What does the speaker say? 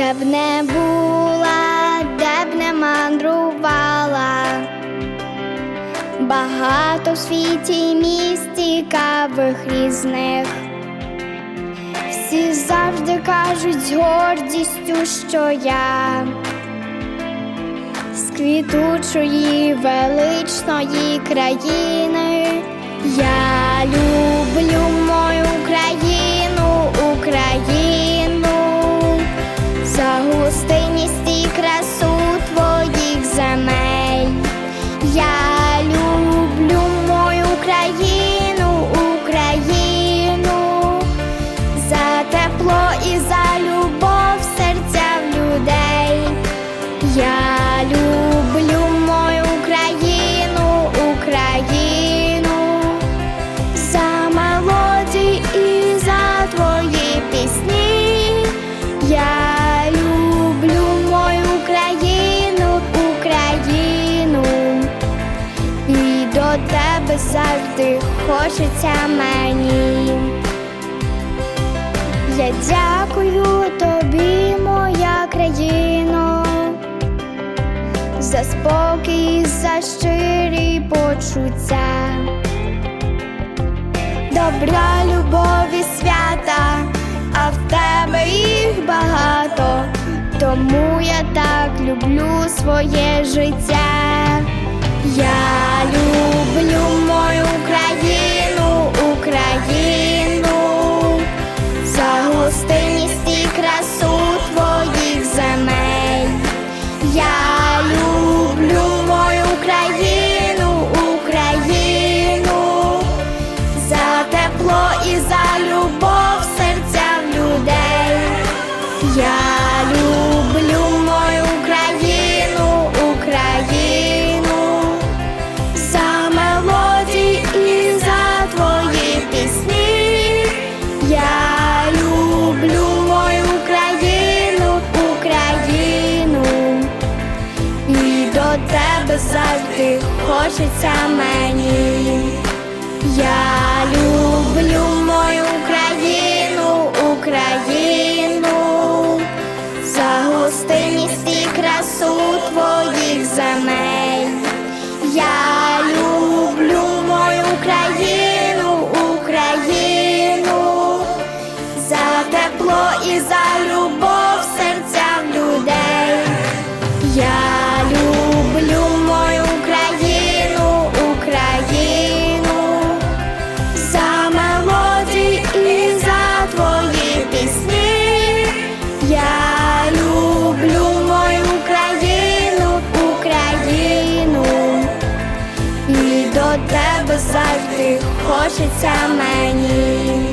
б не була, де б не мандрувала. Багато в світі місць цікавих різних. Всі завжди кажуть з гордістю, що я з квітучої величної країни. Я люблю тебе завжди хочеться мені. Я дякую тобі, моя країно, за спокій, за щирі почуття, добра, любові, свята, а в тебе їх багато, тому я так люблю своє життя. Тебе завжди хочеться мені. Я люблю мою країну, Україну, за гостинність і красу твоїх земель. Я люблю мою країну, Україну, за тепло і за тебе завжди хочеться мені.